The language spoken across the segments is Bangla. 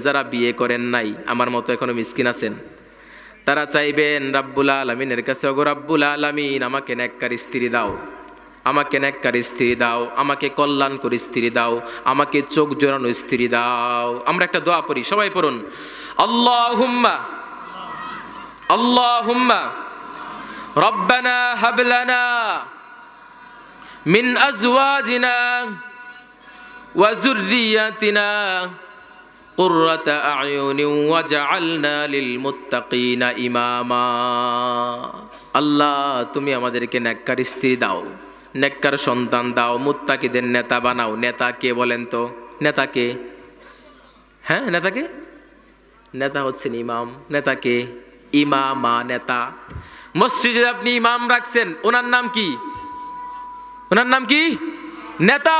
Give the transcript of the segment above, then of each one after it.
যারা বিয়ে করেন নাই, আমার মতো এখনও মিসকিন আছেন। তারা চাইবেন, রাব্বুল আলমিনের কাছে অগো রাব্বুল আলমিন, আমাকে নেককার স্ত্রী দাও। আমাকে নেককার স্ত্রী দাও। আমাকে কল্যাণ করে স্ত্রী দাও। আমাকে চোখ জোরানো স্ত্রী দাও। আমরা একটা দোয়া পড়ি, সবাই পড়ুন। আল্লাহ হুম্মা আল্লাহ হুম্মা রব্বানা হাবলানা মিন আজওয়াজিনা ওয়া যুররিয়াতিনা قرة أعين وجعلنا للمتقين إماما আল্লাহ তুমি আমাদেরকে নেককার স্ত্রী দাও নেককার সন্তান দাও মুত্তাকিদের নেতা বানাও নেতা কে বলেন তো নেতা কে হ্যাঁ নেতাকে নেতা হচ্ছেন ইমাম নেতাকে ইমামা নেতা মসজিদে আপনি ইমাম রাখছেন ওনার নাম কি ওনার নাম কি নেতা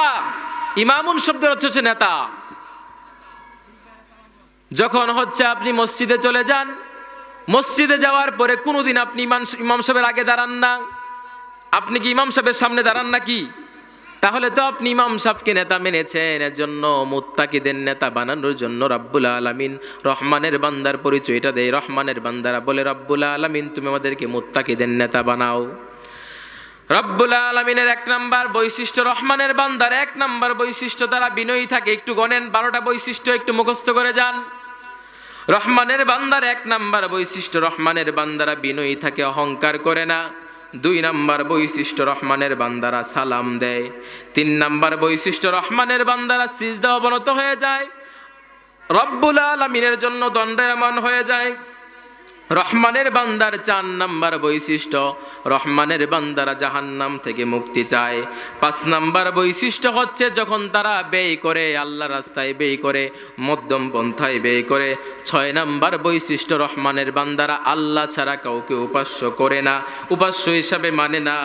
ইমামুন শব্দের অর্থ হচ্ছে নেতা যখন হচ্ছে আপনি মসজিদে চলে যান, মসজিদে যাওয়ার পরে কোনোদিন আপনি ইমাম সাহেবের আগে দাঁড়ান না। আপনি কি ইমাম সাহেবের সামনে দাঁড়ান নাকি? তাহলে তো আপনি ইমাম সাহেবকে নেতা মেনেছেন এর জন্য মুত্তাকিদের নেতা বানানোর জন্য রাব্বুল আলামিন রহমানের বান্দার পরিচয়টা দেয়। রহমানের বান্দারা বলে, রাব্বুল আলামিন, তুমি আমাদেরকে মুত্তাকিদের নেতা বানাও। রব্বুল আলমিনের এক নাম্বার বৈশিষ্ট্য, রহমানের বান্দার এক নাম্বার বৈশিষ্ট্য, তারা বিনয়ী থাকে। একটু গণেন, বারোটা বৈশিষ্ট্য একটু মুখস্থ করে যান। রহমানের বান্দার এক নাম্বার বৈশিষ্ট্য, রহমানের বান্দারা বিনয়ী থাকে, অহংকার করে না। দুই নাম্বার বৈশিষ্ট্য, রহমানের বান্দারা সালাম দেয়। তিন নাম্বার বৈশিষ্ট্য, রহমানের বান্দারা সিজদা অবনত হয়ে যায়। রব্বুল আলমিনের জন্য দণ্ডায়মান হয়ে যায়। রহমানের বান্দার চার নাম্বার বৈশিষ্ট্য, রহমানের বান্দারা জাহান্নাম থেকে মুক্তি চায়। পাঁচ নাম্বার বৈশিষ্ট্য হচ্ছে যখন তারা ব্যয় করে আল্লাহ রাস্তায় ব্যয় করে, মধ্যম পন্থায় ব্যয় করে। ছয় নাম্বার বৈশিষ্ট্য, রহমানের বান্দারা আল্লাহ ছাড়া কাউকে উপাস্য করে না, উপাস্য হিসাবে মানে না।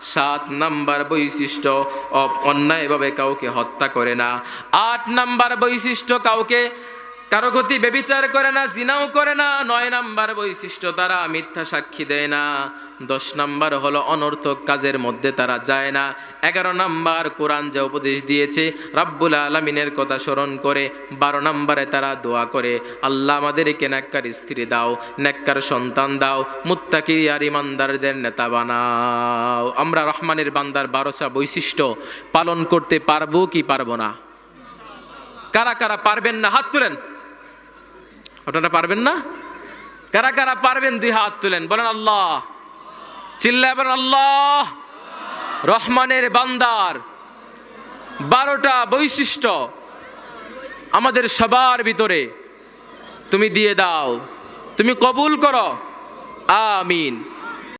সাত নাম্বার বৈশিষ্ট্য অন্যায়ভাবে কাউকে হত্যা করে না। আট নাম্বার বৈশিষ্ট্য, কাউকে কারও ক্ষতি বেবিচার করে না, জিনাও করে না। নয় নাম্বার বৈশিষ্ট্য, তারা মিথ্যা সাক্ষী দেয় না। দশ নাম্বার হলো অনর্থক কাজের মধ্যে তারা যায় না। এগারো নাম্বার, কোরআন যে উপদেশ দিয়েছে, রাব্বুল আলমিনের কথা স্মরণ করে। বারো নাম্বারে তারা দোয়া করে, আল্লাহ আমাদেরকে নেককার স্ত্রী দাও নেককার সন্তান দাও, মুত্তাকি আর ইমানদারদের নেতা বানাও। আমরা রহমানের বান্দার বারোসা বৈশিষ্ট্য, পালন করতে পারব কি পারব না? কারা কারা পারবেন না? হাত তুলেন। আপনারা পারবেন না? কারা কারা পারবেন? দুই হাত তুলেন, বলেন আল্লাহ। চিল্লা বলেন আল্লাহ। রহমানের বান্দার বারোটা বৈশিষ্ট্য আমাদের সবার ভিতরে তুমি দিয়ে দাও। তুমি কবুল করো। আমিন।